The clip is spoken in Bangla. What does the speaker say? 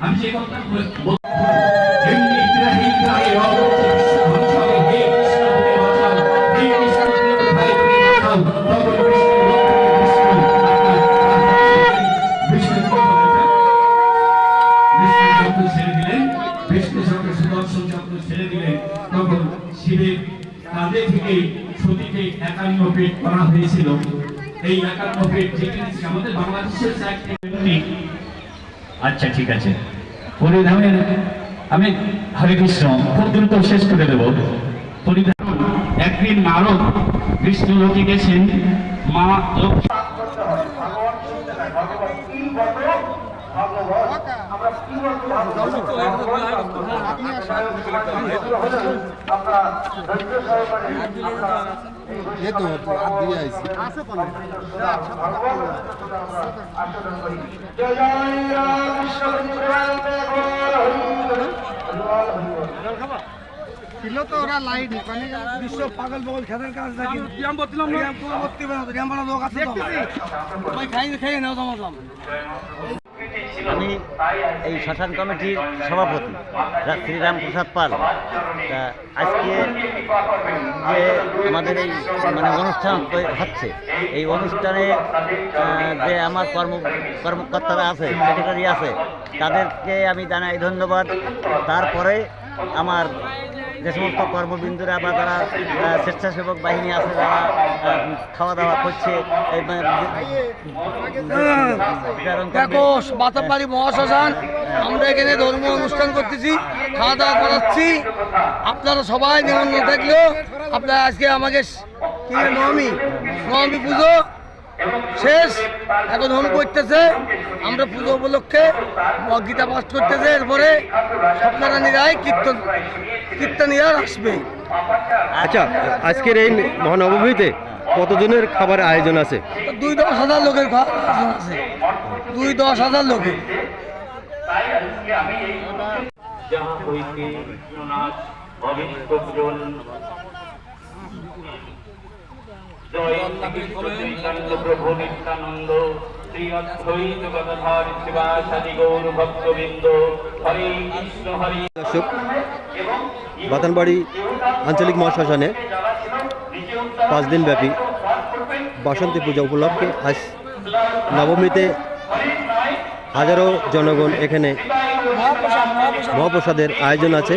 আমি যে কথা এমনি হে ভাই ছেড়ে দিলেন বিষ্ণু চক্র সুদর্শন চক্র দিলেন তখন শিবের কাঁধে থেকে সতীকে একান্ন পেট করা হয়েছিল এই একান্ন পেট যেখানে আমাদের বাংলাদেশের আচ্ছা ঠিক আছে পরিধানের আমি হরে কৃষ্ণ খুব দ্রুত শেষ করে দেব পরিধান একদিন নারদ বিষ্ণু লোকে গেছেন মা লক্ষ্মী আইছি ছিল তো ওরা লাইট মানে বিশ্ব পাগল বগল খেতার কাজ নাকি ব্যায়াম করছিলাম না ব্যায়াম করতে পারো ব্যায়াম করার লোক আছে খাই খাই নাও জমালাম আমি এই শ্মশান কমিটির সভাপতি রা- শ্রীরাম প্রসাদ পাল। তা আজকে যে আমাদের এই মানে অনুষ্ঠান হচ্ছে এই অনুষ্ঠানে যে আমার কর্ম, কর্মকর্তারা আছে সেক্রেটারি আছে, তাদেরকে আমি জানাই ধন্যবাদ। তারপরে আমার যে সমস্ত কর্মবিন্দুরা বা যারা স্বেচ্ছাসেবক বাহিনী আছে, যারা খাওয়া দাওয়া করছে দেখো বাতাবাড়ি মহাশ্মশান, আমরা এখানে ধর্ম অনুষ্ঠান করতেছি খাওয়া দাওয়া করাচ্ছি। আপনারা সবাই নিমন্ত্রণ থাকলেও আপনারা আজকে আমাকে কি নবমী নবমী পুজো শেষ। এখন হোম করতেছে। আমরা পুজো উপলক্ষে গীতা পাঠ করতেছে। এরপরে সত্যনারায়ণীরাই কীর্তন কীর্তনীয় আসবে। আচ্ছা আজকের এই মহানবমীতে কতজনের খাবার আয়োজন আছে? দুই দশ হাজার লোকের ঘর আছে। দুই দশ হাজার লোকের হইতে বাতানবাড়ি আঞ্চলিক মহাশ্মশানে পাঁচ দিন ব্যাপী বাসন্তী পূজা উপলক্ষে আজ নবমীতে হাজারো জনগণ এখানে মহাপ্রসাদের আয়োজন আছে।